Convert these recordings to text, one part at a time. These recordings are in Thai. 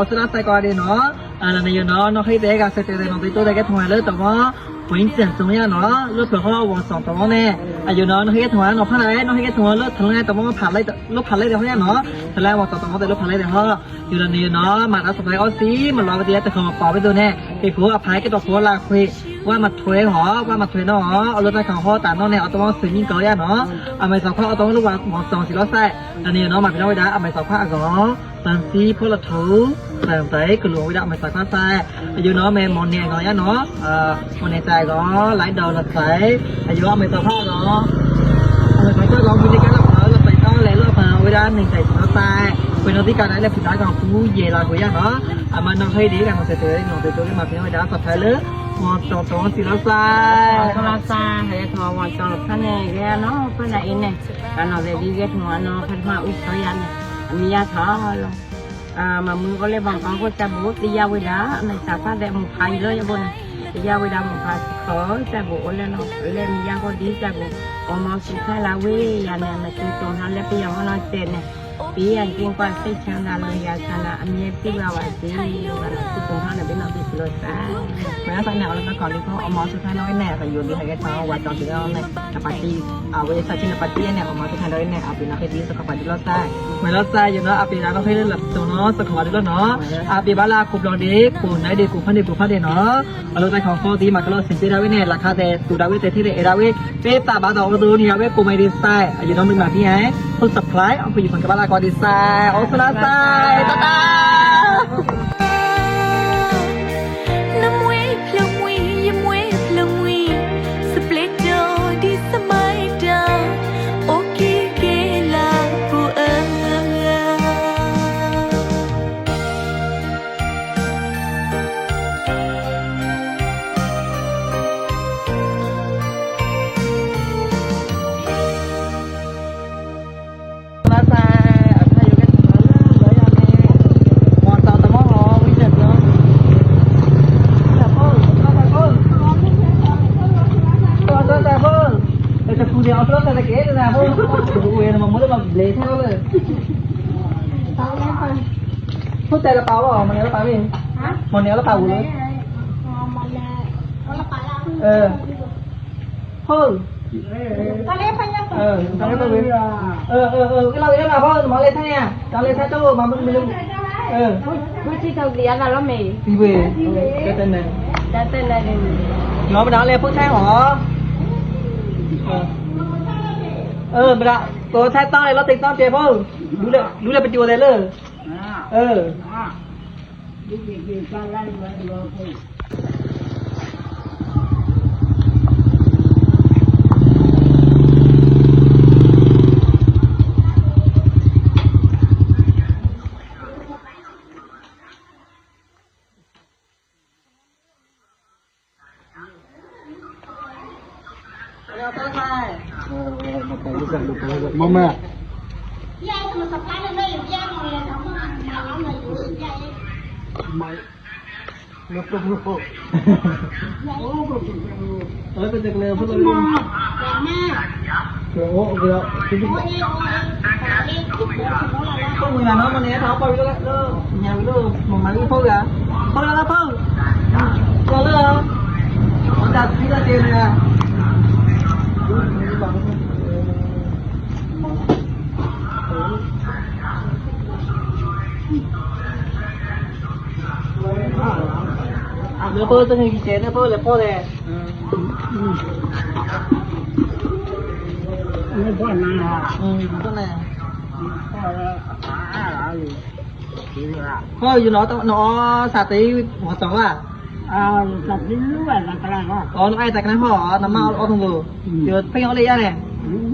ออสเตรเลียกวาดีเนาะอ่าในยูนอนอกให้เด็กันเสร็จเลยเนาะไปตัวได้แค่ถ้ายเลยแต่ว่าผู้หญิงเสียงสูงเนาะเลือดเผื่อเขาวางสองตัวเนี่ยอายุนาะน้องให้แค่ถ้ายน้องข้างในน้องให้แค่ถ้ายเลือดทั้งเลแต่ว่าผ่านได้ลูกผ่านได้เดี๋ยวเขาเนาะทั้งเลวางสองตัวาแต่ลูกผ่านได้เดี๋ยวเขาอยู่ในยูนอมาแล้วสบายเอาสีมันรอไปเดียวแต่เขามาปอไปดูเนี่ยไอ้ผัวอภัยก็ตัวผัวลาคุยว่ามาถวยหอว่ามาถวยนอเอารถไปขังหอตานนอเนี่ยเอาตัวสื่อมิ่งเกาหลีเนาะเอาไปสองข้อเอาตัวลูกวังของสองสี่ร้อยแซ่อันนี้เนาะมาพี่น้องไว้ได้เอาไปสองข้อก่อนตันซีพลทูตังไตกลัวไว้ได้เอาไปสองข้อแซ่อายุเนาะแม่มอนเนี่ยเกาหลีเนาะเอ่อมอนในใจก็ไลลเดาหลับใสอายุเอาไปสองข้อเนาะเอาไปสองข้อลองวิธีการลับเนาะหลัไปต้อนแลยหลัไปไว้ได้หนึ่งใส่สองแซ่เป็นที่การได้และผู้ได้ของผู้เยลากุยเนาะอามาน้องให้ดีกันของเตยเตะน้องเตยเตยมาพี่น้องไว้ได้สับไทยเลยတော်တော်စီလို့ဆိုင်တော်တော်ဆိုင်ဟဲ့တော်ဝါတော်ခနဲ့ရနော်ခနဲ့အင်းနဲ့ကနော်လေဒီကထမနော်ဖတ်မဥဆောင်ရမယ်အမိရသာလို့အာမမူကလေးဘာကောင်းကိုတပ်ဖို့တရားဝေတာအမေစာဖတ်တဲ့မူခိုင်လို့ရပေါ်နေတရားဝေတာမူခိုင်ခေါ်တပ်ဖို့အလဲနော်လဲမိရကိုဒီတပ်ဖို့အမောရှိခလာဝေးရမယ်မတူတော်နဲ့လည်းပြောင်းလို့တဲ့နဲ့ปีอันกูว่าเซ็ตชนะเลยอะชนะอันนี้พี่ว่าว่าสิว่าที่ตรงข้าเนี่ยเป็นเราติดเลยแต่แม้สัญนาแล้วก็ขอรีบเอามอสุดท้ายน้อยแน่แต่อยู่ดีให้แกเชาวันจองถึงเราในปาร์ตี้เอาไว้ใส่ชิ้นปาร์ตี้เนี่ยเอามอสุดท้ายน้อยแน่เอาไปนักเรียนสกปรกปาร์ี่เราได้มันรอดใจอยู่เนาะอาปีนาต้องให้เล่นหลับตัวเนาะสขอร์แล้วเนาะอาปีบาลาคุปลองดีคุณไหนดีคุณพันดีคุณพันดีเนาะอารมณ์ใจของโคตรดีมากระโดดสิงห์ดาวิเนราคาแต่ตูดาวิเตที่เรเอดาวิเปตาบาดอกระดูนี่ครับเวกูไม่ดีใซนอยู่น้องมึงแบบนี่ไงคุณสับคล้ายเอาไปอยู่ฝั่งกับบาลากอดีใซน์โอซสนาไซน์ตาตาป่ะพี่หมดเนี้ยแล้วป่าอเลยเออเฮ้ยเออตอนนีอไปเว้ยเออเออเออเราเลียงมาพ่อหมอเลยท่านเนี่ยตอาเลยท่านตู้มาม่งมึงเออพูที่เขาเลียกกันแา้วเมย์ตีเวยะเต็นไหนจะเป็นยหนเนาอไปด่าเลยพวกแท้หรอเออไปดะตัวแท้ต้องเลยเราติดต้องเจ้าพ่อรู้เลยรู้เลยเป็นจูเลยเลยเออ Did you get some money when you go Ủa, kìa, kìa, kìa Không người nó mà nè tháo bao nhiêu đó Nhà cái đó mà máy cái phô kìa Phô là phô Có lỡ không? Con đặt cái tiền này à À, nếu à, phô tôi hình chế, nếu phô là phô này ừ. ไม่พ่อนาอือก็เพ่อหยู่พ่ออยู่นอตนอาสาติหัวสองว่าอ่าสัติ้รู้ว่าลังกลางอ๋อน้องไอ้แต่กันพ่อน้ำมาเอาตรงกูเดี๋ยวเพ็งเอาเลยย่าเนี่ย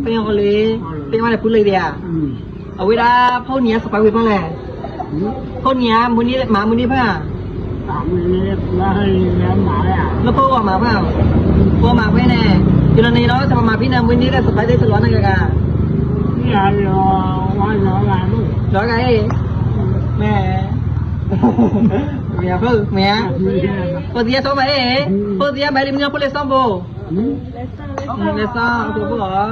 เพ็งเอาเลยเพ่งมาเไยพูดเลยเดียวเอาเวลาพ่อเนี้ยสปายเวทเนี่อไห่พ่อเนี้ยมอนี้หมามอนี้พ่อหมามูนี้แล้วให้แล้วหมาอ่ะ แล้วพ่อว่าหมาเปล่าพ่อหมาไ่้แน่ကျွန်တော်နေတော့သမမဖိနမွေးနေတဲ့စပိုက်လေးသလောနဲ့ကนี่อ่ะรอว่าน้องหลานลูกလောကရဲ့မဲမရဘူးမရပိုဒီရတော့မဲပိုဒီရမဲလီမင်းပိုလေဆောင်ဘောလက်ဆောင်လက်ဆောင်တော့ဘော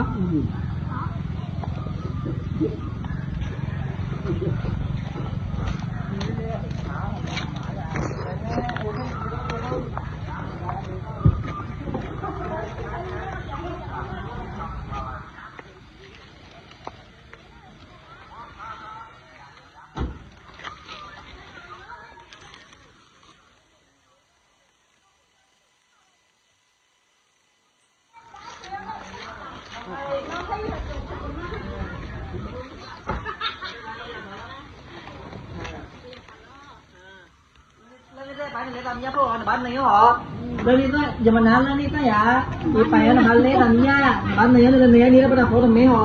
tanya ko, ano ba na yun, oh? Ganito, jamanan na nito ya. Ipaya na halne tanya. Ba na yun, ano yan, nila pa na ko ng meho.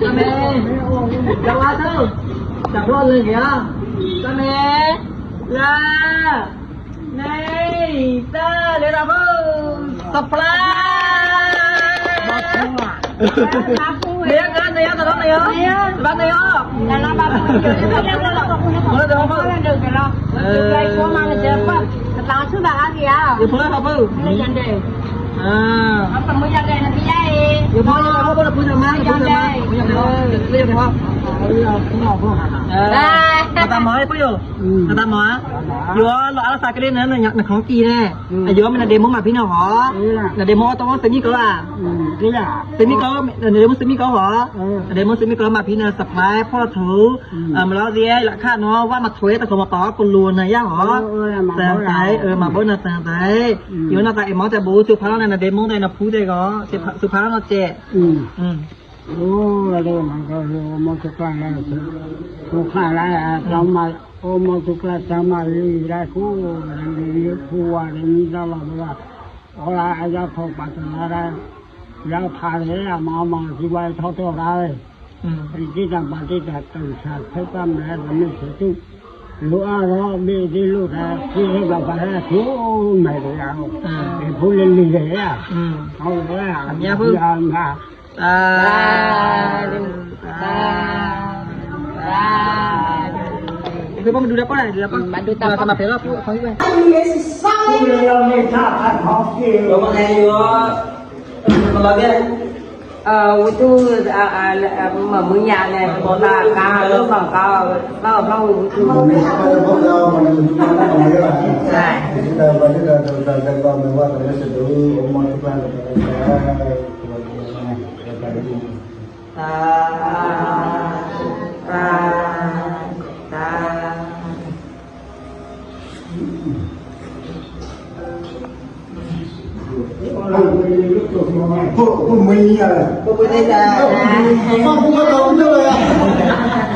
Kame, gawa to. Tapos lang kaya. Kame, la, nay, ta, lera po. Tapla! Ayan ka, naya, talong na yun. Ba na yun? Nalaman ko. Wala daw ako. Wala daw ako. Wala daw ako. Wala daw ako. Wala daw ako. Apa mau jaga nanti ya? Ya boleh, apa boleh punya mah, punya mah, punya mah, punya mah. เออตามหมอปุ๊ยตาตาหมอยัรลอลาสากเล่นนั้นน่ยักษน่ะของกีแน่อยัวมันเดโมมาพี่น้องหอเดโมต้อนเซมิกล่ะเซมิกลกะเดโมเซมิกล่ะหอเดโมเซมิกล่ะมาพี่น้องสบายพ่อถืออ่ามาล้อเรียละค่าน้อว่ามาถวยตะโคมาต่อคนรวนนะย่าหอเต่มาบ้านเออมาบ้าน่ะแสงไสอยู่น่ะแตไอหมอจะบูสุพรรณน่ะเดโมได้น่ะพูดได้ก็สุพรรณน่ะเจ๊อรู้เรื่องมันก็คือโอมสุกะนั่นสิสุขะละธรรมะโอมสุกะธรรมะลีละคู่ลีคู่ว่าลีตลอดว่าဟောလာအရာဖောက်ပါတနာရရောက်ဖာရဲမောင်မောင်ဒီဝိုင်းထောက်တော့လာလေအင်းဒီကပါတိတာတန်ဆာဖက်ကမလဲမင်းစတူလူအားရောမေဒီလူတာဒီကပါရဲသူမယ်ရအောင်ဒီဖူးလေးလေးရအောင်ဟုတ်လားအများဘူး Ibu mau duduk apa nih? Duduk apa? Mbak Duta. Sama Pela aku kau ibu. Bapak saya juga sebagai itu memunya nih kota kalau kalau kalau kalau itu. Nah của mình à của mình đây là không có đâu nữa rồi à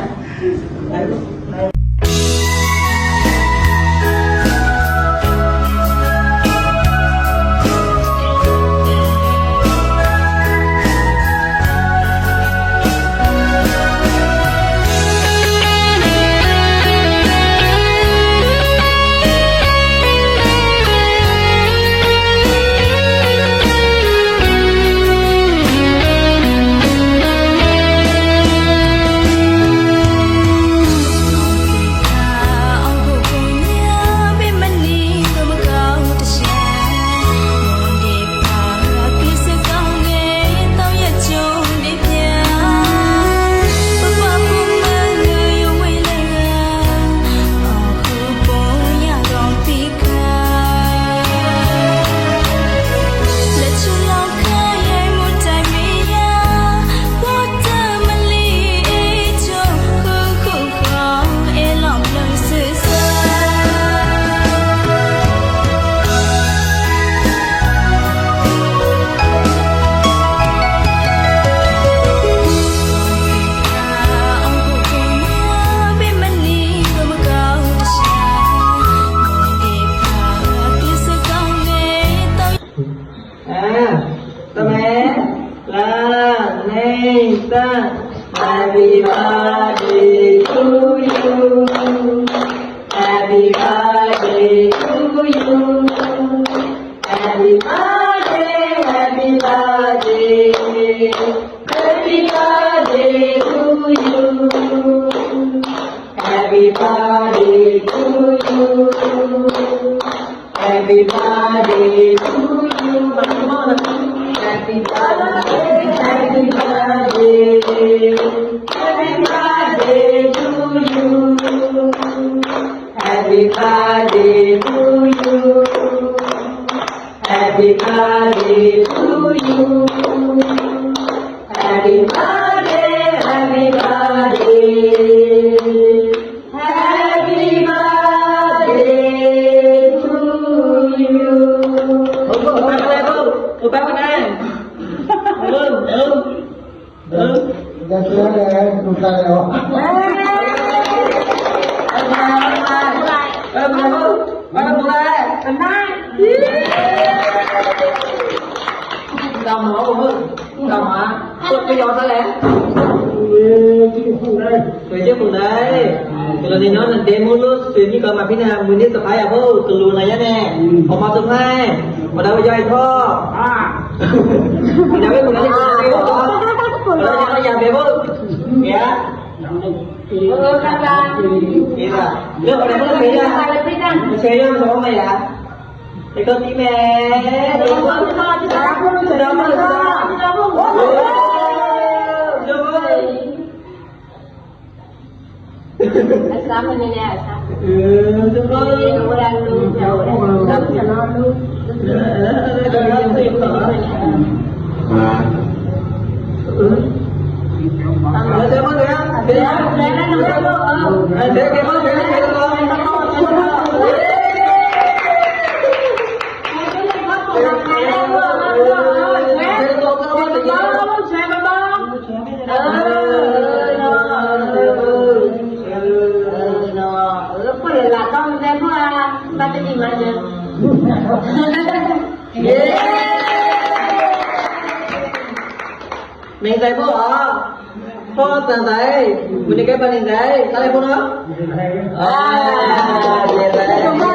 Happy birthday to you, Happy birthday to you, Happy happy Happy Happy Happy birthday, birthday. birthday birthday to to you. you. birthday to you. จะเชื่อเลยดูใจเราดำเหรอมึงดำหาตัวไปย้อนแล้วแหละเคยเจ้าคุณได้ kalau di non demo lu sini kalau mapi na muni sepai apa kelu na ya ne poma tu mai pada wajai tho ah pada ya Oo, kaka. Diba? Look, ano na kaya? Masaya ang sama kaya? Ikaw, Time. Ako nung sarama na sa. Asama na niya, asama. Dumoy, wala nung wala. Asama sa lalo. Asama sa lalo. Asama sa lalo. هذا ใดพ่ออ๋อพ่อตาใดมันได้แก่บ้านใดอะไรพ่อเนาะอ๋อเดี๋ยวได้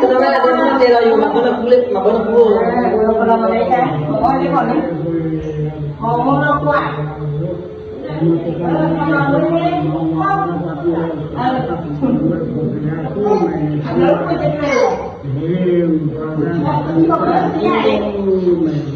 Kenapa ada mati lah yuk, makanya kulit, makanya kulit. Kalau mereka, oh ini kok nih, ngomong lah kuat. Halo,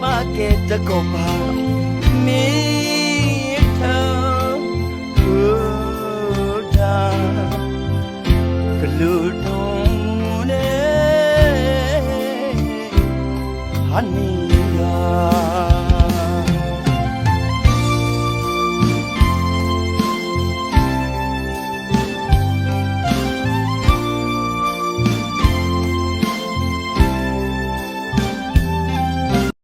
ပါကေတကောပါမေထာဝဒာကလူတုံးနေဟန်နီယာ